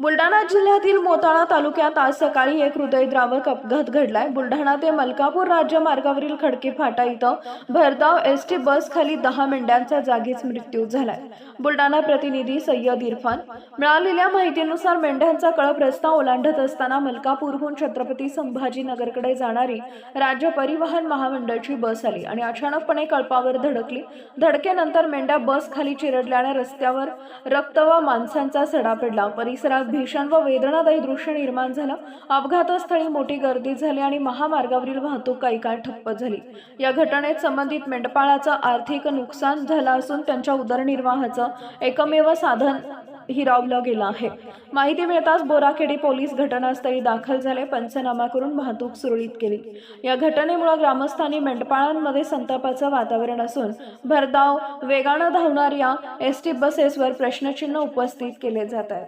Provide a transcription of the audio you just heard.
बुलढाणा जिल्ह्यातील मोताळा तालुक्यात आज सकाळी एक हृदयद्रावक अपघात घडलाय. बुलढाणा ते मलकापूर राज्य मार्गावरील खडकी फाटा इथं भरधाव एस टी बस खाली दहा मेंढ्यांचा जागीच मृत्यू झालाय. बुलढाणा प्रतिनिधी सय्यद इरफान मिळालेल्या माहितीनुसार मेंढ्यांचा कळप रस्ता ओलांडत असताना मलकापूरहून छत्रपती संभाजीनगरकडे जाणारी राज्य परिवहन महामंडळची बस आली आणि अचानकपणे कळपावर धडकली. धडकेनंतर मेंढ्या बस खाली चिरडल्याने रस्त्यावर रक्त व माणसांचा सडा पडला. परिसरात भीषण व वेदनादायी दृश्य निर्माण झालं. अपघातस्थळी मोठी गर्दी झाली आणि महामार्गावरील वाहतूक काही काळ ठप्प झाली. या घटनेत संबंधित मेंढपाळाचं आर्थिक नुकसान झालं असून त्यांच्या उदरनिर्वाहाचं एकमेव साधन हिरावलं गेलं आहे. माहिती मिळताच बोराखेडी पोलीस घटनास्थळी दाखल झाले पंचनामा करून वाहतूक सुरळीत केली. या घटनेमुळे ग्रामस्थांनी मेंढपाळांमध्ये संतापाचं वातावरण असून भरधाव वेगानं धावणाऱ्या एस टी बसेसवर प्रश्नचिन्ह उपस्थित केले जात आहेत.